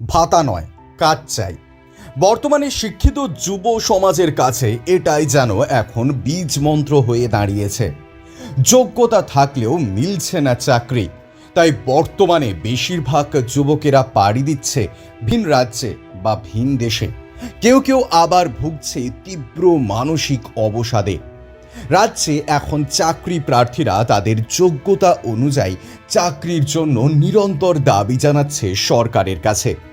ভাতা নয়, কাজ চাই। বর্তমানে শিক্ষিত যুব সমাজের কাছে এটাই যেন এখন বীজ মন্ত্র হয়ে দাঁড়িয়েছে। যোগ্যতা থাকলেও মিলছে না চাকরি, তাই বর্তমানে বেশিরভাগ যুবকেরা পাড়ি দিচ্ছে ভিন রাজ্যে বা ভিন দেশে। কেউ কেউ আবার ভুগছে তীব্র মানসিক অবসাদে। রাজ্যে এখন চাকরি প্রার্থীরা তাদের যোগ্যতা অনুযায়ী চাকরির জন্য নিরন্তর দাবি জানাচ্ছে সরকারের কাছে।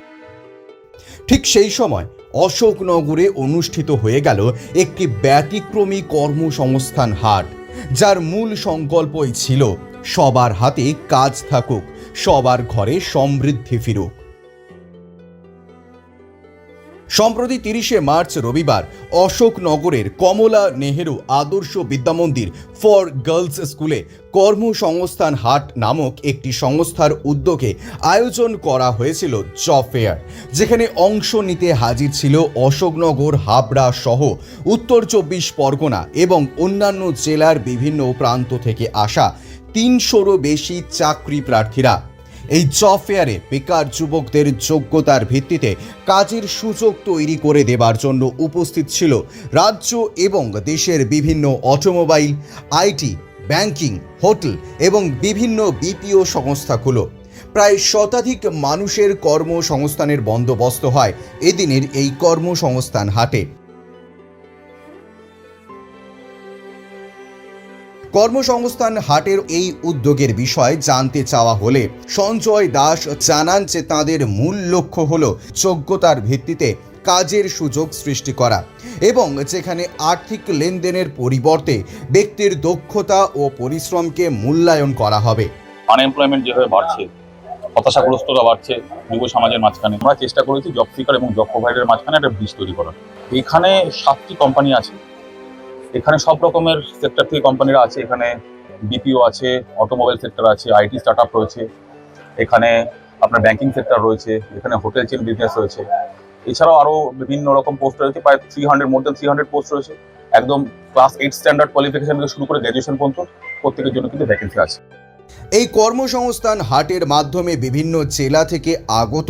ঠিক সেই সময় অশোকনগরে অনুষ্ঠিত হয়ে গেল একটি ব্যতিক্রমী কর্মসংস্থান হাট, যার মূল সংকল্পই ছিল সবার হাতে কাজ থাকুক, সবার ঘরে সমৃদ্ধি ফিরুক। সম্প্রতি তিরিশে মার্চ রবিবার অশোকনগরের কমলা নেহেরু আদর্শ বিদ্যামন্দির ফর গার্লস স্কুলে কর্মসংস্থান হাট নামক একটি সংস্থার উদ্যোগে আয়োজন করা হয়েছিল জব ফেয়ার, যেখানে অংশ নিতে হাজির ছিল অশোকনগর, হাবড়া সহ উত্তর চব্বিশ পরগনা এবং অন্যান্য জেলার বিভিন্ন প্রান্ত থেকে আসা তিনশোরও বেশি চাকরি প্রার্থীরা। এই জব ফেয়ারে বেকার যুবকদের যোগ্যতার ভিত্তিতে কাজের সুযোগ তৈরি করে দেবার জন্য উপস্থিত ছিল রাজ্য এবং দেশের বিভিন্ন অটোমোবাইল আইটি ব্যাংকিং, হোটেল এবং বিভিন্ন বিপিও সংস্থাগুলো। প্রায় শতাধিক মানুষের কর্মসংস্থানের বন্দোবস্ত হয় এদিনের এই কর্মসংস্থান হাটে। কর্মসংস্থান হাটের এই উদ্যোগের বিষয়ে জানতে চাওয়া হলে সঞ্জয় দাস জানান যে তাঁদের মূল লক্ষ্য হল যোগ্যতার ভিত্তিতে কাজের সুযোগ সৃষ্টি করা এবং যেখানে আর্থিক লেনদেনের পরিবর্তে ব্যক্তির দক্ষতা ও পরিশ্রমকে মূল্যায়ন করা হবে। আনএমপ্লয়মেন্ট যেভাবে বাড়ছে, হতাশাগ্রস্ততা বাড়ছে, যুব সমাজের মাঝখানে, আমরা চেষ্টা করেছি জব সিকার এবং জব প্রোভাইডারের মাঝখানে একটা ব্রিজ তৈরি করার। এখানে সাতটি কোম্পানি আছে এখানে সব রকমের সেক্টর থেকে কোম্পানিরা আছে। এখানে বিপিও আছে অটোমোবাইল সেক্টর আছে আইটি স্টার্ট আপ রয়েছে। এখানে আপনার ব্যাংকিং সেক্টর রয়েছে। এখানে হোটেল চেন বিজনেস রয়েছে। এছাড়াও আরও বিভিন্ন রকম পোস্ট রয়েছে। প্রায় three hundred more than three hundred post রয়েছে। একদম ক্লাস এইট স্ট্যান্ডার্ড কোয়ালিফিকেশন থেকে শুরু করে গ্র্যাজুয়েশন পর্যন্ত প্রত্যেকের জন্য কিন্তু ভ্যাকেন্সি আছে। এই কর্মসংস্থান হাটের মাধ্যমে বিভিন্ন জেলা থেকে আগত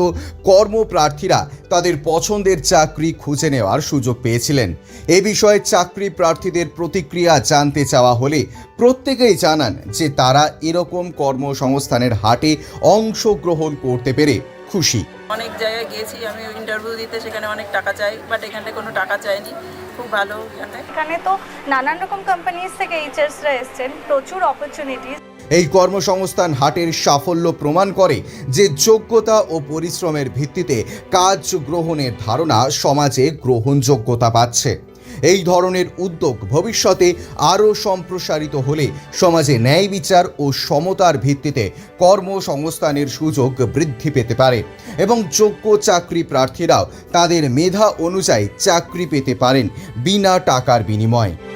কর্মপ্রার্থীরা তাদের পছন্দের চাকরি খুঁজে নেওয়ার সুযোগ পেয়েছিলেন। এ বিষয়ে চাকরি প্রার্থীদের প্রতিক্রিয়া জানতে চাওয়া হলে প্রত্যেকেই জানান যে তারা এরকম কর্মসংস্থানের হাটে অংশগ্রহণ করতে পেরে খুশি। অনেক জায়গায় গিয়েছি আমি ইন্টারভিউ দিতে সেখানে অনেক টাকা চাই বাট এখানে কোনো টাকা চাইনি। খুব ভালো এখানে এখানে তো নানান রকম কোম্পানিজ থেকে এইচএসরা এসছেন প্রচুর অপরচুনিটিস এই কর্মসংস্থান হাটের সাফল্য প্রমাণ করে যে যোগ্যতা ও পরিশ্রমের ভিত্তিতে কাজ গ্রহণের ধারণা সমাজে গ্রহণযোগ্যতা পাচ্ছে। এই ধরনের উদ্যোগ ভবিষ্যতে আরও সম্প্রসারিত হলে সমাজে ন্যায় বিচার ও সমতার ভিত্তিতে কর্মসংস্থানের সুযোগ বৃদ্ধি পেতে পারে এবং যোগ্য চাকরি প্রার্থীরাও তাদের মেধা অনুযায়ী চাকরি পেতে পারেন বিনা টাকার বিনিময়ে।